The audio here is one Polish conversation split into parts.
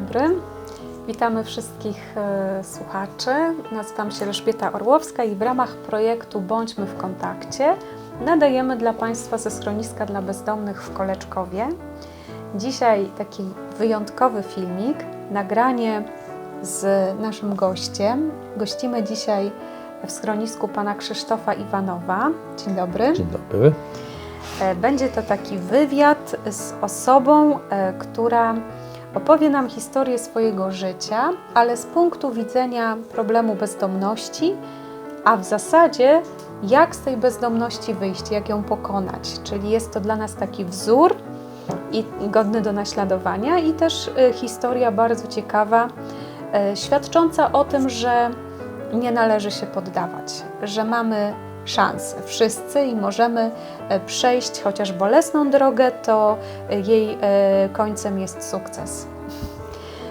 dobry. Witamy wszystkich e, słuchaczy. Nazywam się Elżbieta Orłowska i w ramach projektu Bądźmy w kontakcie nadajemy dla Państwa ze schroniska dla bezdomnych w Koleczkowie. Dzisiaj taki wyjątkowy filmik, nagranie z naszym gościem. Gościmy dzisiaj w schronisku pana Krzysztofa Iwanowa. Dzień dobry. Dzień dobry. E, Będzie to taki wywiad z osobą, e, która opowie nam historię swojego życia, ale z punktu widzenia problemu bezdomności, a w zasadzie jak z tej bezdomności wyjść, jak ją pokonać. Czyli jest to dla nas taki wzór i godny do naśladowania i też e, historia bardzo ciekawa, e, świadcząca o tym, że nie należy się poddawać, że mamy szansę wszyscy i możemy e, przejść chociaż bolesną drogę, to e, jej e, końcem jest sukces.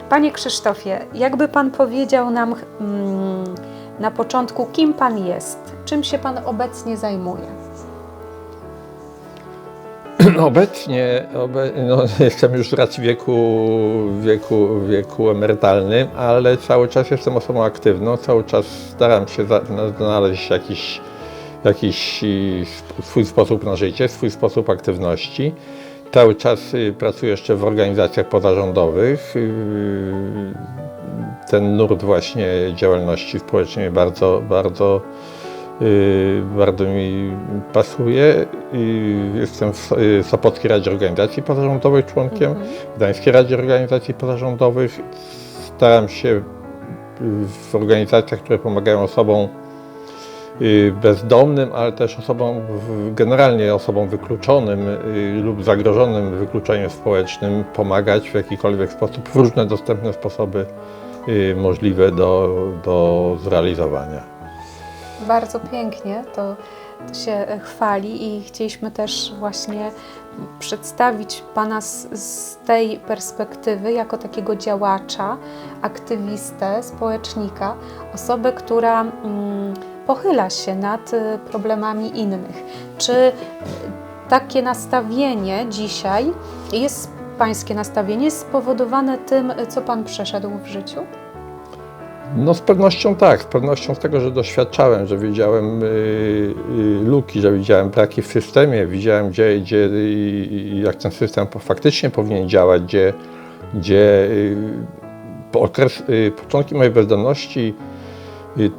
Panie Krzysztofie, jakby Pan powiedział nam mm, na początku, kim Pan jest, czym się Pan obecnie zajmuje? Obecnie obe, no, jestem już racji wieku, wieku, wieku emerytalnym, ale cały czas jestem osobą aktywną, cały czas staram się znaleźć jakiś, jakiś sp- swój sposób na życie, swój sposób aktywności. Cały czas y, pracuję jeszcze w organizacjach pozarządowych. Y, Ten nurt właśnie działalności społecznej bardzo, bardzo bardzo mi pasuje. Jestem w So- Sopockiej Radzie Organizacji Pozarządowych członkiem, w Gdańskiej Radzie Organizacji Pozarządowych. Staram się w organizacjach, które pomagają osobom bezdomnym, ale też osobom, generalnie osobom wykluczonym y, lub zagrożonym wykluczeniem społecznym pomagać w jakikolwiek sposób, w różne dostępne sposoby y, możliwe do, do zrealizowania. Bardzo pięknie to, się chwali i chcieliśmy też właśnie przedstawić Pana z, z tej perspektywy jako takiego działacza, aktywistę, społecznika, osobę, która mm, pochyla się nad y, problemami innych. Czy y, takie nastawienie dzisiaj jest Pańskie nastawienie spowodowane tym, co Pan przeszedł w życiu? No z pewnością tak, z pewnością z tego, że doświadczałem, że widziałem y, luki, że widziałem braki w systemie, widziałem gdzie, gdzie y, jak ten system faktycznie powinien działać, gdzie, gdzie po okres, początki mojej bezdomności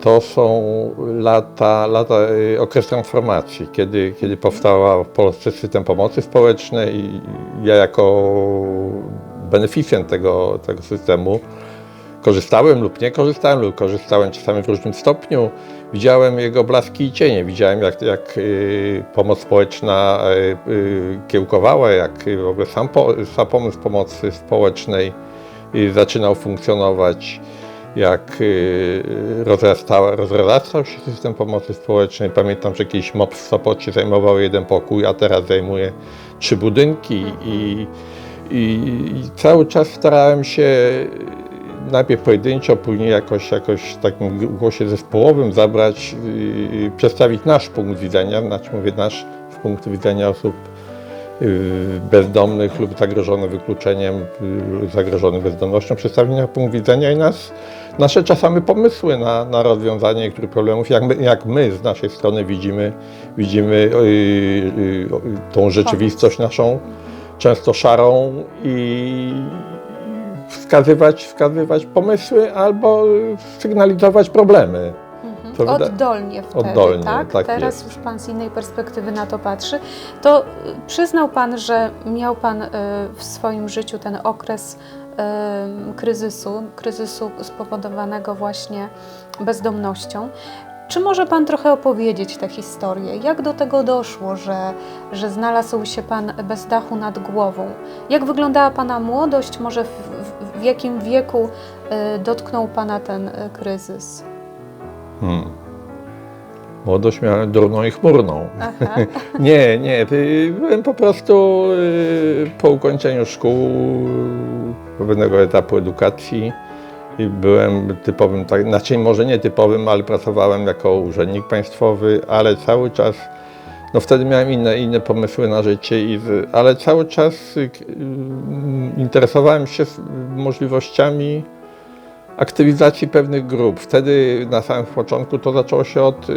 to są lata, lata y, okres transformacji, kiedy, kiedy powstała w Polsce system pomocy społecznej i ja jako beneficjent tego, tego systemu korzystałem lub nie korzystałem, lub korzystałem czasami w różnym stopniu. Widziałem jego blaski i cienie, widziałem jak, jak y, pomoc społeczna y, kiełkowała, jak w ogóle sam, sam pomysł pomocy społecznej zaczynał funkcjonować, jak y, rozrastała, rozrastał się system pomocy społecznej. Pamiętam, że jakiś MOP w Sopocie zajmował jeden pokój, a teraz zajmuje trzy budynki i, i, i cały czas starałem się najpierw pojedynczo, później jakoś, jakoś w takim głosie zespołowym zabrać, yy, przedstawić nasz punkt widzenia, znaczy mówię nasz z punktu widzenia osób yy, bezdomnych lub zagrożonych wykluczeniem, yy, zagrożonych bezdomnością, przedstawić nasz punkt widzenia i nas, nasze czasami pomysły na, na rozwiązanie niektórych problemów, jak my, jak my z naszej strony widzimy, widzimy yy, yy, tą rzeczywistość naszą, często szarą i wskazywać, wskazywać pomysły albo sygnalizować problemy. Wyda- Oddolnie wtedy, Oddolnie, tak? tak Teraz jest. już Pan z innej perspektywy na to patrzy. To przyznał Pan, że miał Pan y, w swoim życiu ten okres kryzysu, kryzysu spowodowanego właśnie bezdomnością. Czy może Pan trochę opowiedzieć tę historię? Jak do tego doszło, że, że znalazł się Pan bez dachu nad głową? Jak wyglądała Pana młodość? Może w, w, w jakim wieku y, dotknął Pana ten y, kryzys? Hmm. Młodość miałem durną i chmurną. Nie, nie, byłem po prostu y, po ukończeniu szkół, pewnego etapu edukacji i byłem typowym, tak, znaczy może nie typowym, ale pracowałem jako urzędnik państwowy, ale cały czas no wtedy miałem inne, inne pomysły na życie, i, ale cały czas y, y, interesowałem się możliwościami aktywizacji pewnych grup. Wtedy na samym początku to zaczęło się od y,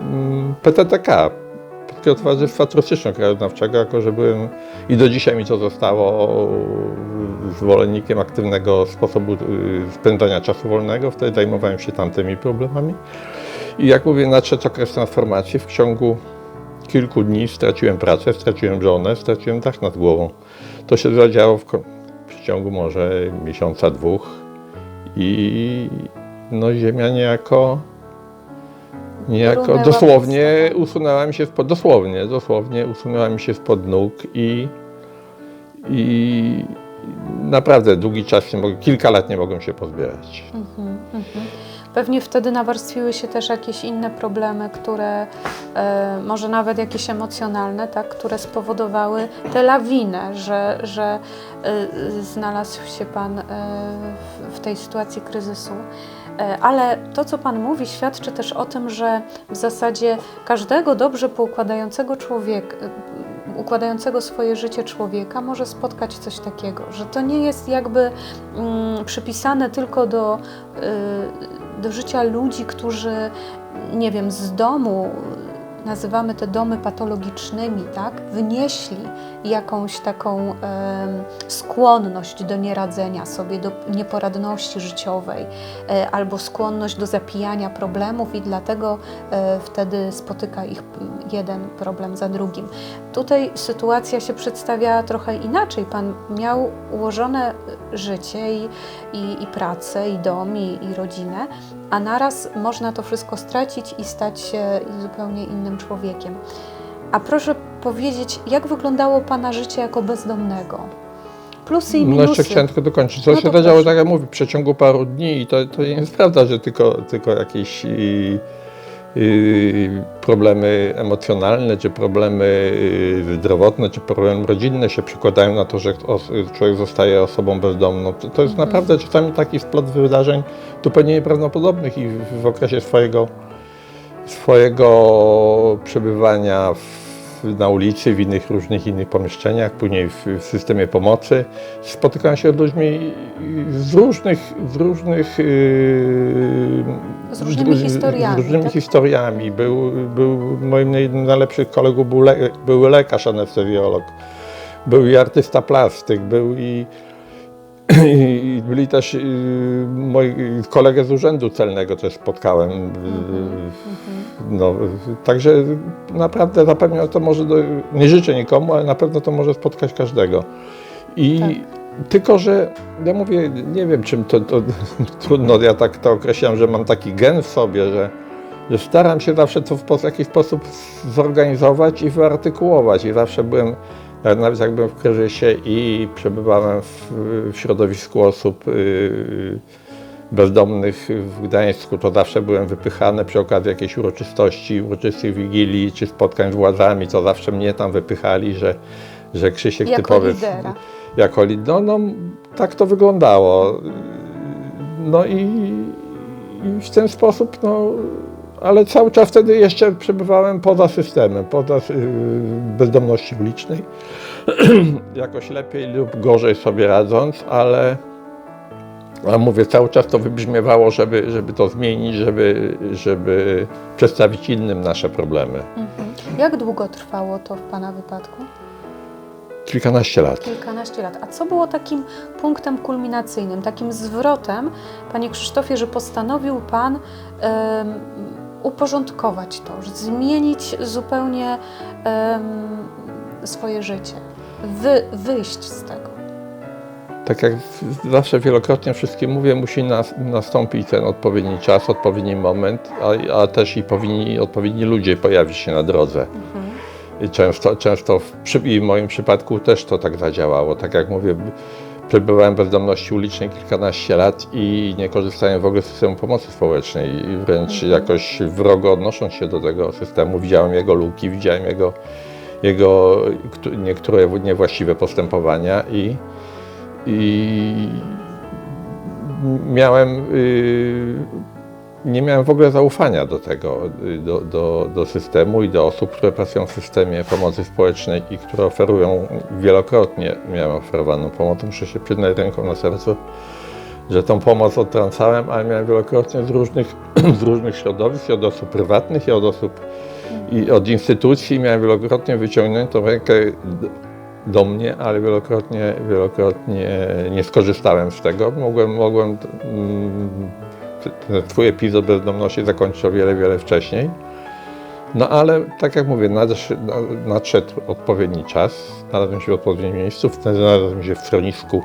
mm, PTTK, Towarzystwa Turystyczno-Krajoznawczego, jako że byłem i do dzisiaj mi to zostało zwolennikiem aktywnego sposobu y, spędzania czasu wolnego. Wtedy zajmowałem się tamtymi problemami. I jak mówię, nadszedł okres transformacji. W ciągu kilku dni straciłem pracę, straciłem żonę, straciłem dach nad głową. To się zadziało w, w ciągu może miesiąca, dwóch i no ziemia niejako, niejako dosłownie usunęła mi się spod, dosłownie, dosłownie usunęła mi się spod nóg i, i naprawdę długi czas nie mogę, kilka lat nie mogłem się pozbierać. Mhm, mhm. Pewnie wtedy nawarstwiły się też jakieś inne problemy, które e, może nawet jakieś emocjonalne, tak, które spowodowały tę lawinę, że, że e, znalazł się Pan e, w tej sytuacji kryzysu. E, Ale to, co Pan mówi, świadczy też o tym, że w zasadzie każdego dobrze poukładającego człowieka, układającego swoje życie człowieka może spotkać coś takiego, że to nie jest jakby mm, przypisane tylko do, y, do życia ludzi, którzy, nie wiem, z domu, nazywamy te domy patologicznymi, tak, wynieśli jakąś taką em, skłonność do nieradzenia sobie, do nieporadności życiowej, e, albo skłonność do zapijania problemów i dlatego e, wtedy spotyka ich jeden problem za drugim. Tutaj sytuacja się przedstawia trochę inaczej. Pan miał ułożone życie i, i, i pracę, i dom, i, i rodzinę, a naraz można to wszystko stracić i stać się zupełnie innym człowiekiem. A proszę powiedzieć, jak wyglądało Pana życie jako bezdomnego? Plusy i No minusy. jeszcze chciałem tylko dokończyć. Co No się to tak jak mówię, w przeciągu paru dni i to, to nie jest prawda, że tylko, tylko jakieś y, y, problemy emocjonalne, czy problemy y, zdrowotne, czy problemy rodzinne się przekładają na to, że człowiek zostaje osobą bezdomną. To, to jest naprawdę czasami taki splot wydarzeń zupełnie nieprawdopodobnych i w, w okresie swojego, swojego przebywania w, na ulicy, w innych różnych innych pomieszczeniach, później w, w systemie pomocy. Spotykałem się z ludźmi z różnych, z różnych yy, Z różnymi historiami, Z różnymi tak? historiami. Był, był moim jednym z najlepszych kolegów był, le, był lekarz anestezjolog, był i artysta plastyk, był i i byli też y, moi kolegę z urzędu celnego też spotkałem. y, No, także naprawdę zapewniam, to może, do, nie życzę nikomu, ale na pewno to może spotkać każdego. I Tak. tylko, że ja mówię, nie wiem czym to, to trudno, ja tak to określam, że mam taki gen w sobie, że, że staram się zawsze to w jakiś sposób zorganizować i wyartykułować. I zawsze byłem, nawet jak byłem w kryzysie i przebywałem w, w środowisku osób yy, bezdomnych w Gdańsku, to zawsze byłem wypychany przy okazji jakiejś uroczystości, uroczystych wigilii czy spotkań z władzami, to zawsze mnie tam wypychali, że, że Krzysiek Jako typowy. lidera. Jako lid- no, no, tak to wyglądało. No i, i w ten sposób, no, ale cały czas wtedy jeszcze przebywałem poza systemem, poza y, bezdomności ulicznej. Jakoś lepiej lub gorzej sobie radząc, ale, ale mówię, cały czas to wybrzmiewało, żeby, żeby to zmienić, żeby, żeby przedstawić innym nasze problemy. Mhm. Jak długo trwało to w Pana wypadku? Kilkanaście lat. Kilkanaście lat. A co było takim punktem kulminacyjnym, takim zwrotem, Panie Krzysztofie, że postanowił Pan em, uporządkować to, zmienić zupełnie em, swoje życie, wy, wyjść z tego? Tak jak zawsze wielokrotnie wszystkim mówię, musi nas, nastąpić ten odpowiedni czas, odpowiedni moment, a, a też i powinni, odpowiedni ludzie pojawić się na drodze. I często, często w, i w moim przypadku też to tak zadziałało. Tak jak mówię, przebywałem bezdomności ulicznej kilkanaście lat i nie korzystałem w ogóle z systemu pomocy społecznej. Wręcz jakoś wrogo odnosząc się do tego systemu, widziałem jego luki, widziałem jego, jego któ- niektóre niewłaściwe postępowania i, i miałem y, nie miałem w ogóle zaufania do tego, y, do, do, do systemu i do osób, które pracują w systemie pomocy społecznej i które oferują wielokrotnie, miałem oferowaną pomoc, muszę się przyznać ręką na sercu, że tą pomoc odtrącałem, ale miałem wielokrotnie z różnych, z różnych środowisk, i od osób prywatnych, i od osób, i od instytucji. Miałem wielokrotnie wyciągniętą rękę do mnie, ale wielokrotnie, wielokrotnie nie skorzystałem z tego. Mogłem, mogłem mm, twój epizod bezdomności zakończyć o wiele, wiele wcześniej. No ale tak jak mówię, nadsz- na- nadszedł odpowiedni czas, znalazłem się w odpowiednim miejscu, wtedy znalazłem się w schronisku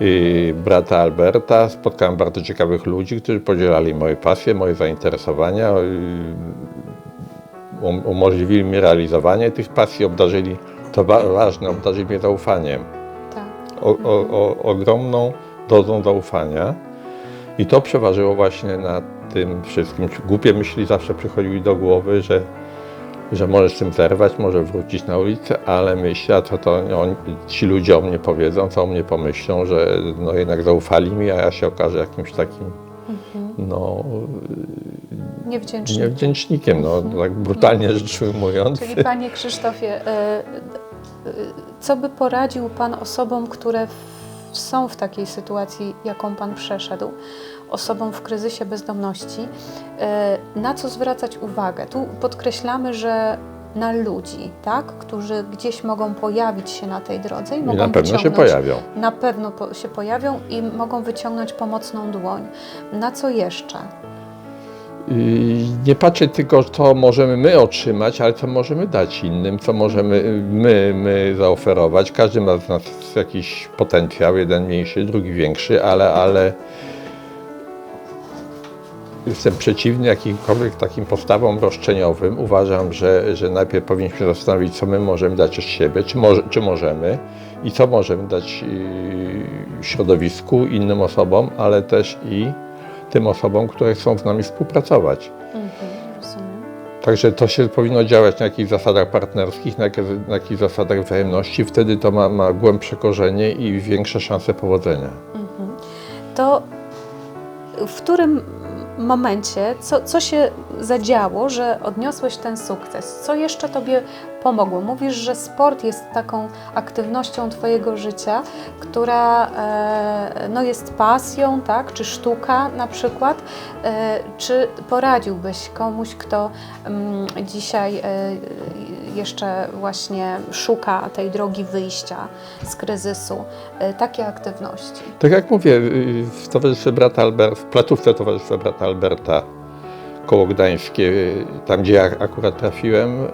yy, brata Alberta. Spotkałem bardzo ciekawych ludzi, którzy podzielali moje pasje, moje zainteresowania, yy, um- umożliwili mi realizowanie tych pasji, obdarzyli, to wa- ważne, obdarzyli mnie zaufaniem Tak. o, o, o, ogromną dozą zaufania. I to przeważyło właśnie nad tym wszystkim. Głupie myśli zawsze przychodziły do głowy, że, że może z tym zerwać, może wrócić na ulicę, ale myślę, a co to on, ci ludzie o mnie powiedzą, co o mnie pomyślą, że no jednak zaufali mi, a ja się okażę jakimś takim no, Niewdzięczny. niewdzięcznikiem, no, tak brutalnie rzecz ujmując. Czyli Panie Krzysztofie, e, co by poradził Pan osobom, które są w takiej sytuacji, jaką Pan przeszedł, osobom w kryzysie bezdomności, e, na co zwracać uwagę? Tu podkreślamy, że na ludzi, tak, którzy gdzieś mogą pojawić się na tej drodze i, I mogą na pewno się pojawią. Na pewno po, się pojawią i mogą wyciągnąć pomocną dłoń. Na co jeszcze? I nie patrzę tylko, co możemy my otrzymać, ale co możemy dać innym, co możemy my, my zaoferować. Każdy ma z nas jakiś potencjał, jeden mniejszy, drugi większy, ale, ale jestem przeciwny jakimkolwiek takim postawom roszczeniowym. Uważam, że, że najpierw powinniśmy zastanowić, co my możemy dać od siebie, czy, może, czy możemy i co możemy dać yy, środowisku, innym osobom, ale też i tym osobom, które chcą z nami współpracować. Mhm. Także to się powinno działać na jakichś zasadach partnerskich, na, na jakichś zasadach wzajemności. Wtedy to ma, ma głębsze korzenie i większe szanse powodzenia. to w którym momencie, co, co się zadziało, że odniosłeś ten sukces? Co jeszcze Tobie pomogło? Mówisz, że sport jest taką aktywnością Twojego życia, która e, no jest pasją, tak? czy sztuka na przykład. E, czy poradziłbyś komuś, kto mm, dzisiaj e, jeszcze właśnie szuka tej drogi wyjścia z kryzysu, e, takie aktywności? Tak jak mówię, y, w Towarzystwie Brata Alberta, w placówce Towarzystwa Brata Alberta koło Gdańskie, y, tam gdzie ja akurat trafiłem, y,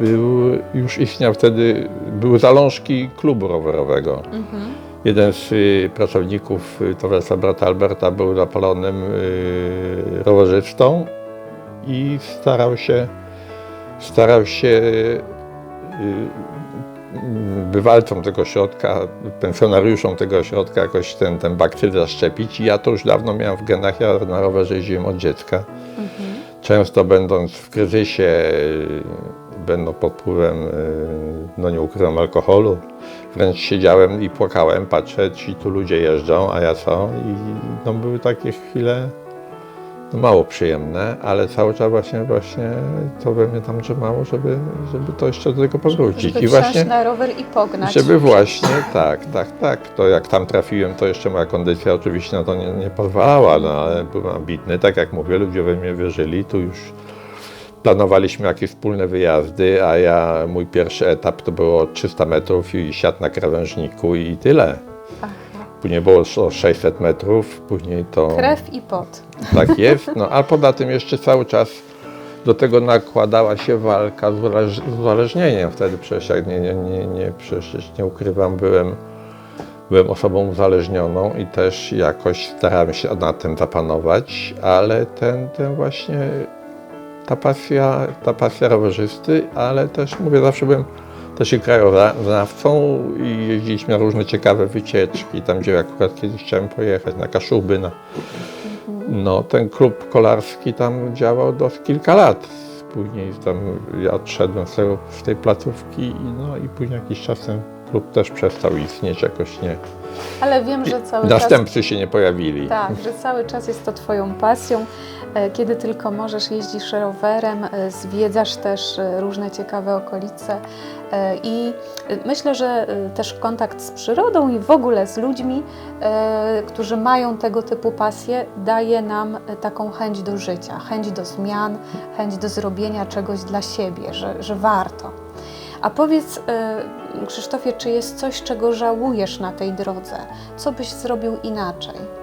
był, już istniał wtedy, były zalążki klubu rowerowego. Jeden z y, pracowników y, Towarzystwa Brata Alberta był zapalonym y, rowerzystą i starał się, starał się y, bywalcom tego środka, pensjonariuszom tego środka jakoś ten, ten bakcyl zaszczepić. I ja to już dawno miałem w genach, ja na rowerze jeździłem od dziecka. Często będąc w kryzysie, y, będąc pod wpływem, y, no nie ukrywam, alkoholu, wręcz siedziałem i płakałem, patrzę, ci tu ludzie jeżdżą, a ja co? I no, były takie chwile mało przyjemne, ale cały czas właśnie, właśnie to we mnie tam trzymało, żeby, żeby to jeszcze do tego powrócić. Żeby I właśnie, na rower i pognać. żeby właśnie, tak, tak, tak. To jak tam trafiłem, to jeszcze moja kondycja oczywiście na to nie, nie pozwalała, no ale byłem ambitny, tak jak mówię, ludzie we mnie wierzyli, tu już planowaliśmy jakieś wspólne wyjazdy, a ja, mój pierwszy etap to było 300 metrów i siat na krawężniku i tyle. Aha. Później było o 600 metrów, później to... Krew i pot. Tak jest, no a poza tym jeszcze cały czas do tego nakładała się walka z uzależnieniem. Wtedy przecież jak nie, nie, nie, nie, przecież nie ukrywam, byłem, byłem osobą uzależnioną i też jakoś starałem się na tym zapanować, ale ten, ten właśnie ta pasja, ta pasja rowerzysty, ale też mówię, zawsze byłem też i krajoznawcą i jeździliśmy na różne ciekawe wycieczki, tam gdzie akurat kiedyś chciałem pojechać, na Kaszuby, na, no, ten klub kolarski tam działał do kilka lat. Później tam ja odszedłem z, tego, z tej placówki i, no, i później jakiś czas ten klub też przestał istnieć, jakoś nie. Ale wiem, że cały czas... Następcy się nie pojawili. Tak, że cały czas jest to Twoją pasją. E, Kiedy tylko możesz, jeździsz rowerem, e, zwiedzasz też e, różne ciekawe okolice i myślę, że też kontakt z przyrodą i w ogóle z ludźmi, którzy mają tego typu pasje, daje nam taką chęć do życia, chęć do zmian, chęć do zrobienia czegoś dla siebie, że, że warto. A powiedz, Krzysztofie, czy jest coś, czego żałujesz na tej drodze? Co byś zrobił inaczej?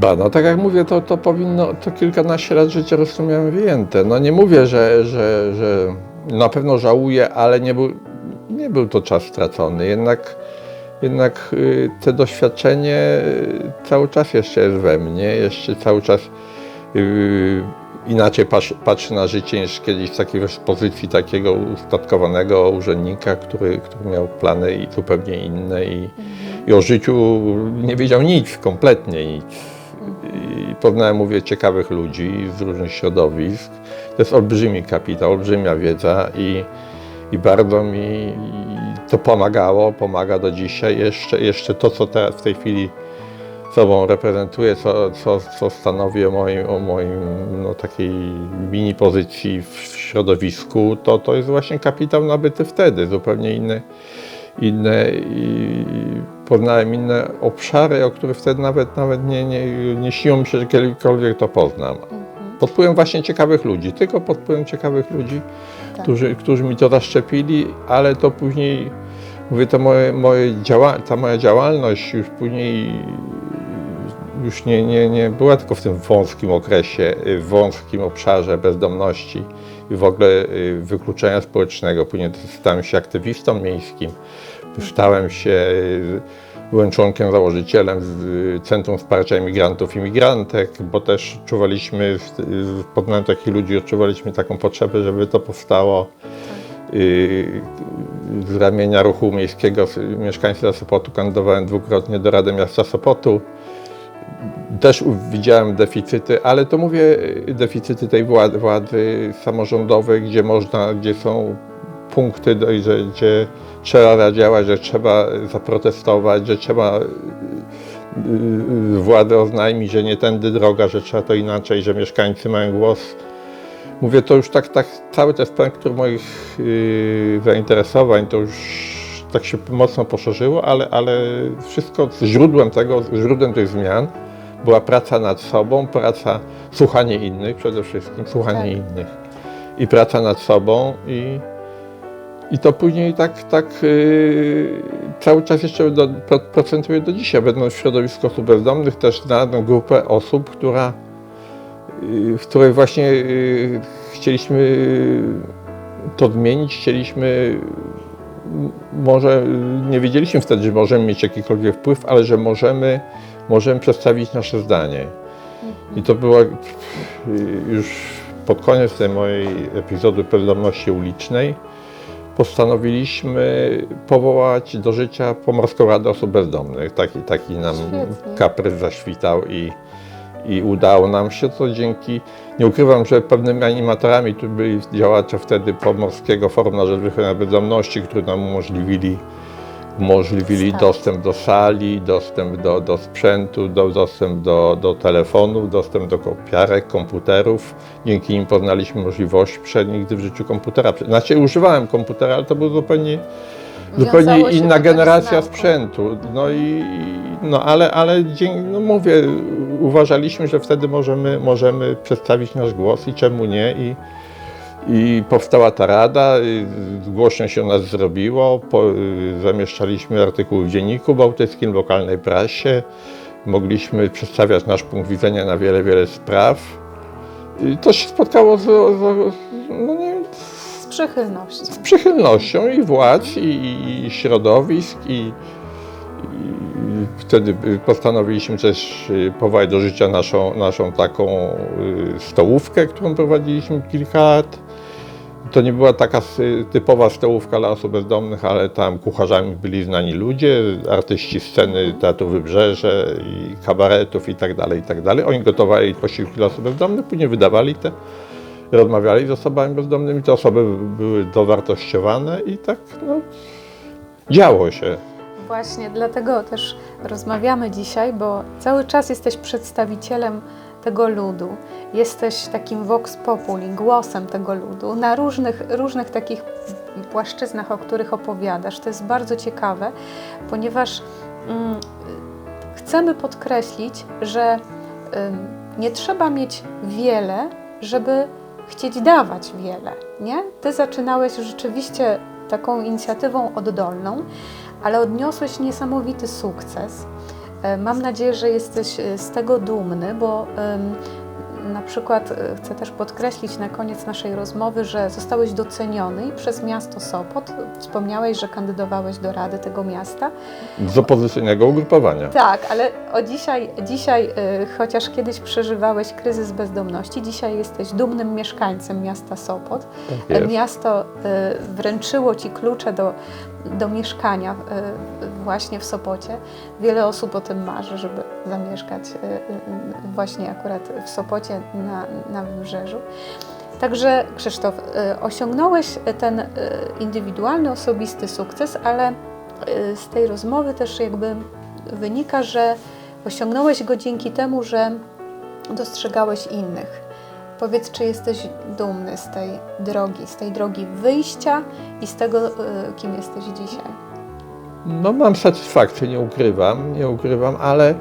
Ba, no tak jak mówię, to, to powinno, to kilkanaście lat życia miałem wyjęte. No nie mówię, że, że, że na pewno żałuję, ale nie był, nie był to czas stracony. Jednak, jednak y, te doświadczenie y, cały czas jeszcze jest we mnie, jeszcze cały czas y, inaczej patrzy, patrzy na życie niż kiedyś z takiej pozycji takiego ustatkowanego urzędnika, który, który miał plany i zupełnie inne i, i o życiu nie wiedział nic, kompletnie nic. I poznałem, mówię, ciekawych ludzi z różnych środowisk. To jest olbrzymi kapitał, olbrzymia wiedza i, i bardzo mi to pomagało, pomaga do dzisiaj. Jeszcze, jeszcze to, co teraz w tej chwili sobą reprezentuję, co, co, co stanowi o moim, o moim no, takiej mini pozycji w środowisku, to, to jest właśnie kapitał nabyty wtedy, zupełnie inny inne i poznałem inne obszary, o których wtedy nawet, nawet nie, nie, nie śniło mi się, że kiedykolwiek to poznam. Pod wpływem właśnie ciekawych ludzi, tylko pod wpływem ciekawych ludzi, Tak. którzy, którzy mi to zaszczepili, ale to później, mówię, to moje, moje działa, ta moja działalność już później już nie, nie, nie była tylko w tym wąskim okresie, y, w wąskim obszarze bezdomności i w ogóle y, wykluczenia społecznego. Później stałem się aktywistą miejskim, stałem się, y, byłem członkiem, założycielem y, Centrum Wsparcia Imigrantów i Migrantek, bo też czuwaliśmy, w- poznałem takich ludzi, odczuwaliśmy taką potrzebę, żeby to powstało. Y, Z ramienia ruchu miejskiego mieszkańcy Sopotu kandydowałem dwukrotnie do Rady Miasta Sopotu też widziałem deficyty, ale to mówię y, deficyty tej władzy, władzy samorządowej, gdzie można, gdzie są punkty, że, gdzie trzeba zadziałać, że trzeba zaprotestować, że trzeba y, y, władzę oznajmić, że nie tędy droga, że trzeba to inaczej, że mieszkańcy mają głos. Mówię to już tak, tak cały ten spektrum moich y, zainteresowań to już tak się mocno poszerzyło, ale, ale wszystko źródłem tego, źródłem tych zmian była praca nad sobą, praca, słuchanie innych przede wszystkim, słuchanie Tak. innych i praca nad sobą i, i to później tak, tak yy, cały czas jeszcze do, pro, procentuje do dzisiaj. Będąc w środowisku osób bezdomnych też znalazłem grupę osób, która, yy, w której właśnie yy, chcieliśmy to zmienić, chcieliśmy może nie wiedzieliśmy wtedy, że możemy mieć jakikolwiek wpływ, ale że możemy, możemy przedstawić nasze zdanie. I to była y, już pod koniec tej mojej epizodu bezdomności ulicznej. Postanowiliśmy powołać do życia Pomorską Radę Osób Bezdomnych. Taki, taki nam Świetnie. kaprys zaświtał i, i udało nam się to dzięki, nie ukrywam, że pewnymi animatorami tu byli działacze wtedy Pomorskiego Forum na Rzecz Wychowania Bezdomności, którzy nam umożliwili, umożliwili Start. dostęp do sali, dostęp do, do sprzętu, do, dostęp do, do telefonów, dostęp do kopiarek, komputerów. Dzięki im poznaliśmy możliwości, przed nigdy w życiu komputera. Znaczy używałem komputera, ale to był zupełnie zupełnie inna generacja sprzętu. No i no ale, ale no mówię, uważaliśmy, że wtedy możemy, możemy przedstawić nasz głos i czemu nie. I, i powstała ta rada, głośno się o nas zrobiło, po, y, zamieszczaliśmy artykuły w Dzienniku Bałtyckim, lokalnej prasie, mogliśmy przedstawiać nasz punkt widzenia na wiele, wiele spraw. I to się spotkało z, z, no nie Z przychylnością. z przychylnością i władz, i, i, środowisk, i, i wtedy postanowiliśmy też y, powołać do życia naszą, naszą taką y, stołówkę, którą prowadziliśmy kilka lat. To nie była taka typowa stołówka dla osób bezdomnych, ale tam kucharzami byli znani ludzie, artyści sceny Teatru Wybrzeże i kabaretów i tak dalej, tak. Oni gotowali posiłki dla osób bezdomnych, później wydawali te rozmawiali z osobami bezdomnymi, te osoby były dowartościowane i tak no, działo się. Właśnie dlatego też rozmawiamy dzisiaj, bo cały czas jesteś przedstawicielem tego ludu. Jesteś takim vox populi, głosem tego ludu na różnych, różnych takich płaszczyznach, o których opowiadasz. To jest bardzo ciekawe, ponieważ mm, chcemy podkreślić, że ym, nie trzeba mieć wiele, żeby chcieć dawać wiele, nie? Ty zaczynałeś rzeczywiście taką inicjatywą oddolną, ale odniosłeś niesamowity sukces. E, Mam nadzieję, że jesteś e, z tego dumny, bo na przykład e, chcę też podkreślić na koniec naszej rozmowy, że zostałeś doceniony przez miasto Sopot. Wspomniałeś, że kandydowałeś do rady tego miasta. Z opozycyjnego ugrupowania. Tak, ale o dzisiaj, dzisiaj chociaż kiedyś przeżywałeś kryzys bezdomności, dzisiaj jesteś dumnym mieszkańcem miasta Sopot. Tak. Miasto wręczyło Ci klucze do, do mieszkania właśnie w Sopocie. Wiele osób o tym marzy, żeby zamieszkać y, y, właśnie akurat w Sopocie na, na Wybrzeżu. Także Krzysztof, y, osiągnąłeś ten indywidualny, osobisty sukces, ale z tej rozmowy też jakby wynika, że osiągnąłeś go dzięki temu, że dostrzegałeś innych. Powiedz, czy jesteś dumny z tej drogi, z tej drogi wyjścia i z tego, y, kim jesteś dzisiaj. No mam satysfakcję, nie ukrywam, nie ukrywam, ale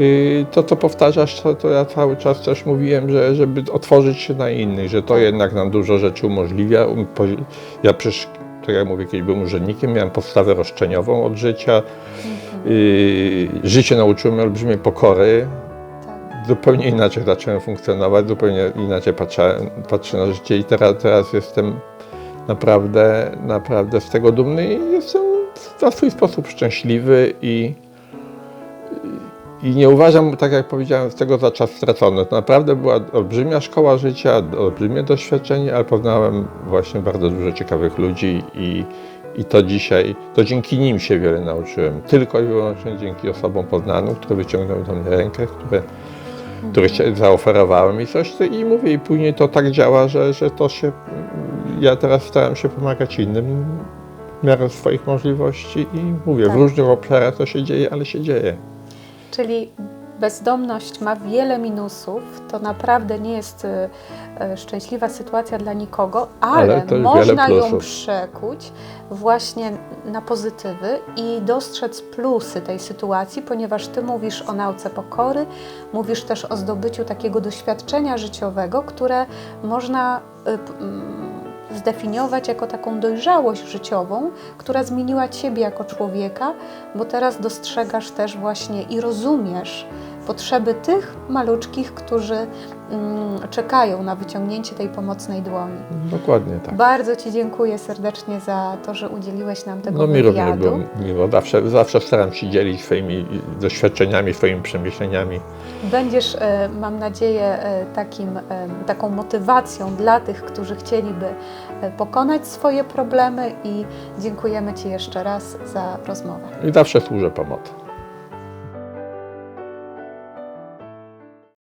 y, to, co powtarzasz, to, to ja cały czas też mówiłem, że żeby otworzyć się na innych, że to jednak nam dużo rzeczy umożliwia. Um, Ja przecież, tak jak mówię, kiedyś byłem urzędnikiem, miałem podstawę roszczeniową od życia. Y, życie nauczyło mnie olbrzymiej pokory. Zupełnie inaczej zacząłem funkcjonować, zupełnie inaczej patrzę, patrzę na życie i teraz, teraz jestem naprawdę, naprawdę z tego dumny i jestem na swój sposób szczęśliwy i, i nie uważam, tak jak powiedziałem, z tego za czas stracony. To naprawdę była olbrzymia szkoła życia, olbrzymie doświadczenie, ale poznałem właśnie bardzo dużo ciekawych ludzi i, i to dzisiaj, to dzięki nim się wiele nauczyłem. Tylko i wyłącznie dzięki osobom poznanym, które wyciągnęły do mnie rękę, które, które chcia- zaoferowałem mi coś i mówię, i później to tak działa, że, że to się, ja teraz staram się pomagać innym w miarę swoich możliwości i mówię, Tak. w różnych obszarach to się dzieje, ale się dzieje. Czyli bezdomność ma wiele minusów. To naprawdę nie jest y, y, szczęśliwa sytuacja dla nikogo, ale, Ale można ją przekuć właśnie na pozytywy i dostrzec plusy tej sytuacji, ponieważ Ty mówisz o nauce pokory, mówisz też o zdobyciu takiego doświadczenia życiowego, które można y, mm, zdefiniować jako taką dojrzałość życiową, która zmieniła Ciebie jako człowieka, bo teraz dostrzegasz też właśnie i rozumiesz potrzeby tych maluczkich, którzy mm, czekają na wyciągnięcie tej pomocnej dłoni. Dokładnie tak. Bardzo Ci dziękuję serdecznie za to, że udzieliłeś nam tego No mi również wywiadu. było miło. Zawsze, zawsze staram się dzielić swoimi doświadczeniami, swoimi przemyśleniami. Będziesz, e, mam nadzieję, e, takim, e, taką motywacją dla tych, którzy chcieliby pokonać swoje problemy i dziękujemy Ci jeszcze raz za rozmowę. I zawsze służę pomocą.